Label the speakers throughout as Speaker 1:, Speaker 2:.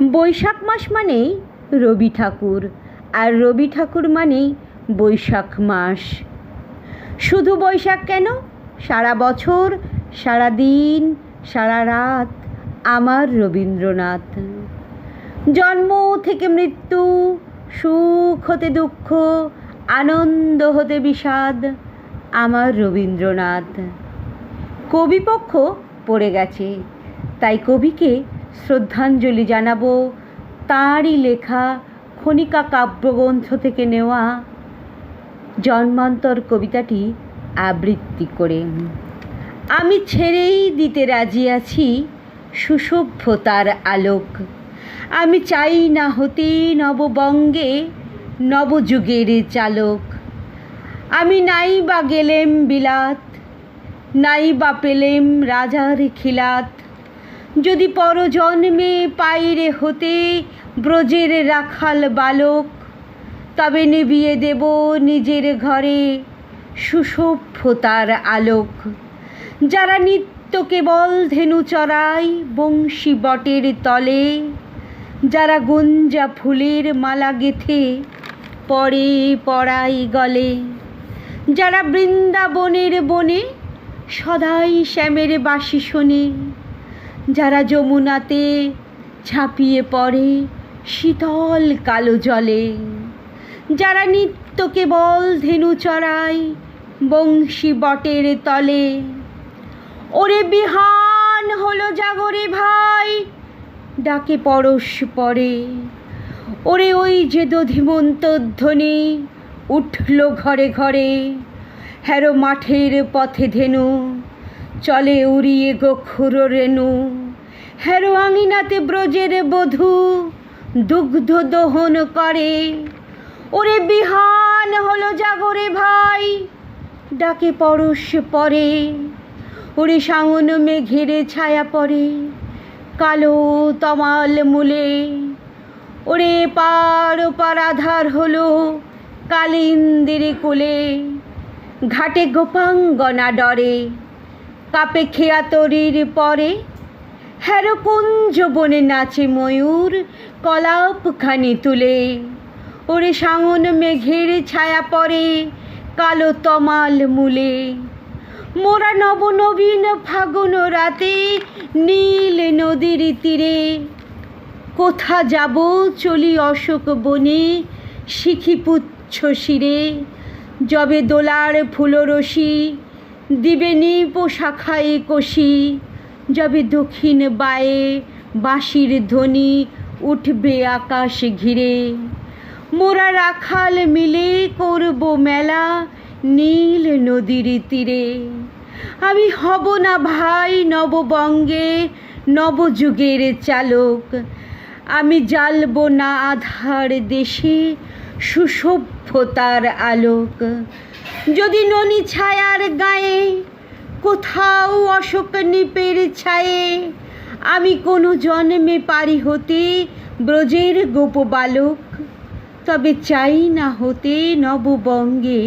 Speaker 1: বৈশাখ মাস মানেই রবি ঠাকুর, আর রবি ঠাকুর মানেই বৈশাখ মাস। শুধু বৈশাখ কেন? সারা বছর, সারা দিন, সারা রাত আমার রবীন্দ্রনাথ। জন্ম থেকে মৃত্যু, সুখ হতে দুঃখ, আনন্দ হতে বিষাদ আমার রবীন্দ্রনাথ। কবিপক্ষ পড়ে গেছে, তাই কবিকে শ্রদ্ধাঞ্জলি জানাব। তাঁরই লেখা খনিকা কাব্যগ্রন্থ থেকে নেওয়া জন্মান্তর কবিতাটি আবৃত্তি করে। আমি ছেড়েই দিতে রাজি আছি সুসভ্যতার আলোক। আমি চাই না হতে নববঙ্গে নবযুগের চালক। আমি নাই বা গেলেম বিলাত নাই বা পেলেম রাজার খিলাত। যদি পরজন্মে পাইরে হতে ব্রজের রাখাল বালক, তবে নিবিয়ে দেব নিজের ঘরে সুসভ্যতার আলোক। যারা নিত্য কেবল ধেনু চড়াই বংশী বটের তলে, যারা গুঞ্জা ফুলের মালা গেথে পরে পড়াই গলে, যারা বৃন্দাবনের বনে সদাই শ্যামের বাসি শোনে যারা যমুনাতে ঝাঁপিয়ে পড়ে শীতল কালো জলে, যারা নিত্য কেবল ধেনু চড়ায় বংশী বটের তলে। ওরে বিহান হলো জাগরে ভাই, ডাকে পরশ পরে। ওরে ওই যে দধিমন্ত ধ্বনি উঠল ঘরে ঘরে, হ্যারো মাঠের পথে ধেনু। চলে উড়িয়ে গোখুর রেণু। হ্যারো আঙিনাতে ব্রজের বধূ দুগ্ধ দহন করে। ওরে বিহান হলো জাগরে ভাই, ডাকে পরশ পরে। ওরে সাঙন মেঘের ছায়া পড়ে কালো তমাল মূলে। ওরে পার ওপার আধার হলো কালিন্দির কোলে। ঘাটে গোপাঙ্গনা ডরে। কাপে খেয়া তরির পরে হ্যারো কুঞ্জ বনে নাচে ময়ূর কলাপখানি তুলে। ওরে সাঙন মেঘের ছায়া পড়ে কালো তমাল মূলে। মোরা নব নবীন ফাগুন রাতে, নীল নদীর তীরে। কোথা যাব চলি অশোক বনে, শিখি পুচ্ছ শিরে। যবে দোলার ফুলরসি দিবে নিপ শাখায় কষি, যবে দক্ষিণ বায়ে বাঁশির ধ্বনি উঠবে আকাশ ঘিরে। মোরা রাখাল মিলে করব মেলা নীল নদীর তীরে। আমি হব না ভাই নববঙ্গে নবযুগের চালক। আমি জ্বালব না আধার দেশে সুসভ্যতার আলোক। যদি ননি ছায়ার গায়ে কোথাও অশোক নিপের ছায়ে, আমি কোনো জন্মে পারি হতে ব্রজের গোপ বালক। তবে চাই না হতে নববঙ্গে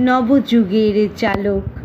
Speaker 1: নবযুগের চালক।